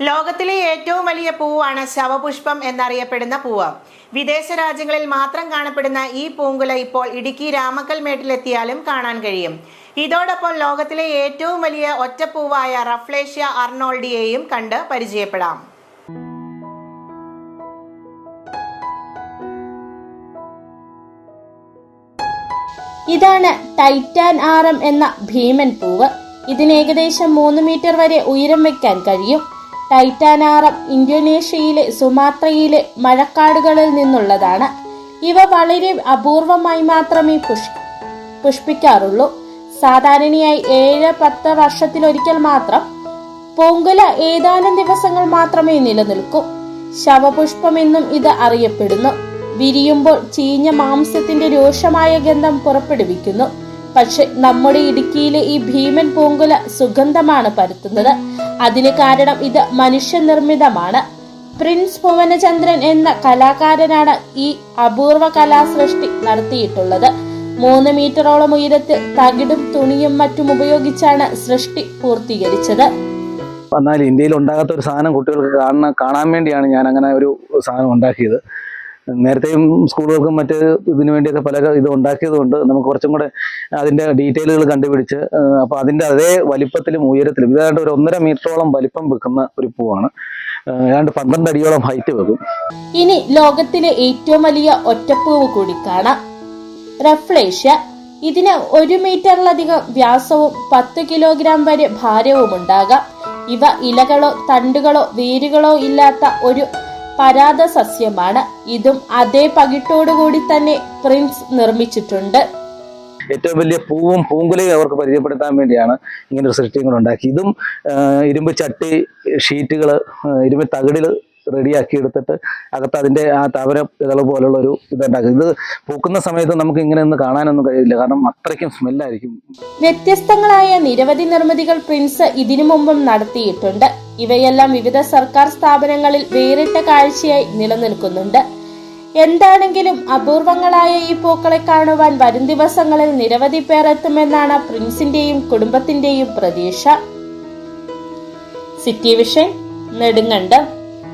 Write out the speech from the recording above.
ലോകത്തിലെ ഏറ്റവും വലിയ പൂവാണ് ശവപുഷ്പം എന്നറിയപ്പെടുന്ന പൂവ്. വിദേശ രാജ്യങ്ങളിൽ മാത്രം കാണപ്പെടുന്ന ഈ പൂങ്കുല ഇപ്പോൾ ഇടുക്കി രാമക്കൽമേട്ടിലെത്തിയാലും കാണാൻ കഴിയും. ഇതോടൊപ്പം ലോകത്തിലെ ഏറ്റവും വലിയ ഒറ്റപ്പൂവായ റഫ്ലേഷ്യ അർണോൾഡിയെയും കണ്ട് പരിചയപ്പെടാം. ഇതാണ് ടൈറ്റാൻ ആറം എന്ന ഭീമൻ പൂവ്. ഇതിന് ഏകദേശം മൂന്ന് മീറ്റർ വരെ ഉയരം വെക്കാൻ കഴിയും. ടൈറ്റാൻ ആറം ഇന്തോനേഷ്യയിലെ സുമാത്രയിലെ മഴക്കാടുകളിൽ നിന്നുള്ളതാണ്. ഇവ വളരെ അപൂർവമായി മാത്രമേ പുഷ് പുഷ്പിക്കാറുള്ളൂ. സാധാരണയായി ഏഴ് പത്ത് വർഷത്തിലൊരിക്കൽ മാത്രം പൊങ്കുല ഏതാനും ദിവസങ്ങൾ മാത്രമേ നിലനിൽക്കൂ. ശവപുഷ്പമെന്നും ഇത് അറിയപ്പെടുന്നു. വിരിയുമ്പോൾ ചീഞ്ഞ മാംസത്തിന്റെ രൂക്ഷമായ ഗന്ധം പുറപ്പെടുവിക്കുന്നു. പക്ഷെ നമ്മുടെ ഇടുക്കിയിലെ ഈ ഭീമൻ പൂങ്കുല സുഗന്ധമാണ് പരത്തുന്നത്. അതിന് കാരണം ഇത് മനുഷ്യനിർമ്മിതമാണ്. പ്രിൻസ് ഭുവനചന്ദ്രൻ എന്ന കലാകാരനാണ് ഈ അപൂർവ കലാസൃഷ്ടി നടത്തിയിട്ടുള്ളത്. മൂന്ന് മീറ്ററോളം ഉയരത്തിൽ തകിടും തുണിയും മറ്റും ഉപയോഗിച്ചാണ് സൃഷ്ടി പൂർത്തീകരിച്ചത്. എന്നാൽ ഇന്ത്യയിൽ ഉണ്ടാകാത്ത ഒരു സാധനം കുട്ടികൾക്ക് കാണാൻ കാണാൻ വേണ്ടിയാണ് ഞാൻ അങ്ങനെ ഒരു സാധനം ഉണ്ടാക്കിയത്. നേരത്തെയും സ്കൂളുകൾക്കും മറ്റ് ഇതിനു വേണ്ടിയൊക്കെ പല ഇത് ഉണ്ടാക്കിയതുകൊണ്ട് നമുക്ക് കുറച്ചും കൂടെ അതിന്റെ ഡീറ്റെയിലുകൾ കണ്ടുപിടിച്ച് അപ്പോൾ അതിന്റെ അതേ വലിപ്പത്തിലും ഉയരത്തിലും ഇതാണ്ട് ഒരു ഒന്നര മീറ്ററോളം വലിപ്പം വെക്കുന്ന ഒരു പൂവാണ്. ഏതാണ്ട് പന്ത്രണ്ട് അടിയോളം ഹൈറ്റ് വെക്കും. ഇനി ലോകത്തിലെ ഏറ്റവും വലിയ ഒറ്റപ്പൂവ് കൂടി കാണാം. റഫ്ലേഷ്യ ഇതിന് ഒരു മീറ്ററിലധികം വ്യാസവും പത്ത് കിലോഗ്രാം വരെ ഭാരവും ഉണ്ടാകാം ഇവ ഇലകളോ തണ്ടുകളോ വേരുകളോ ഇല്ലാത്ത ഒരു പരാത സസ്യമാണ് ഇതും അതേ പകിട്ടോടുകൂടി തന്നെ പ്രിൻസ് നിർമ്മിച്ചിട്ടുണ്ട്. ഏറ്റവും വലിയ പൂവും പൂങ്കുലയും അവർക്ക് പരിചയപ്പെടുത്താൻ വേണ്ടിയാണ് ഇങ്ങനെ ഒരു സൃഷ്ടിയും കൂടെ ഉണ്ടാക്കി. ഇതും ഇരുമ്പ് ചട്ടി ഷീറ്റുകൾ ഇരുമ്പ് തകിടിൽ റെഡിയാക്കി എടുത്തിട്ട് അകത്ത് അതിന്റെ ആ താവര ഇതള പോലുള്ള ഒരു ഇതുണ്ടാക്കി. ഇത് പൂക്കുന്ന സമയത്ത് നമുക്ക് ഇങ്ങനെ ഒന്ന് കാണാനൊന്നും കഴിയില്ല. കാരണം അത്രയ്ക്കും സ്മെല്ലായിരിക്കും. വ്യത്യസ്തങ്ങളായ നിരവധി നിർമ്മിതികൾ പ്രിൻസ് ഇതിനു മുമ്പും നടത്തിയിട്ടുണ്ട്. ഇവയെല്ലാം വിവിധ സർക്കാർ സ്ഥാപനങ്ങളിൽ വേറിട്ട കാഴ്ചയായി നിലനിൽക്കുന്നുണ്ട്. എന്താണെങ്കിലും അപൂർവങ്ങളായ ഈ പൂക്കളെ കാണുവാൻ വരും ദിവസങ്ങളിൽ നിരവധി പേർ എത്തുമെന്നാണ് പ്രിൻസിന്റെയും കുടുംബത്തിന്റെയും പ്രതീക്ഷ. City vision Nedumkandam.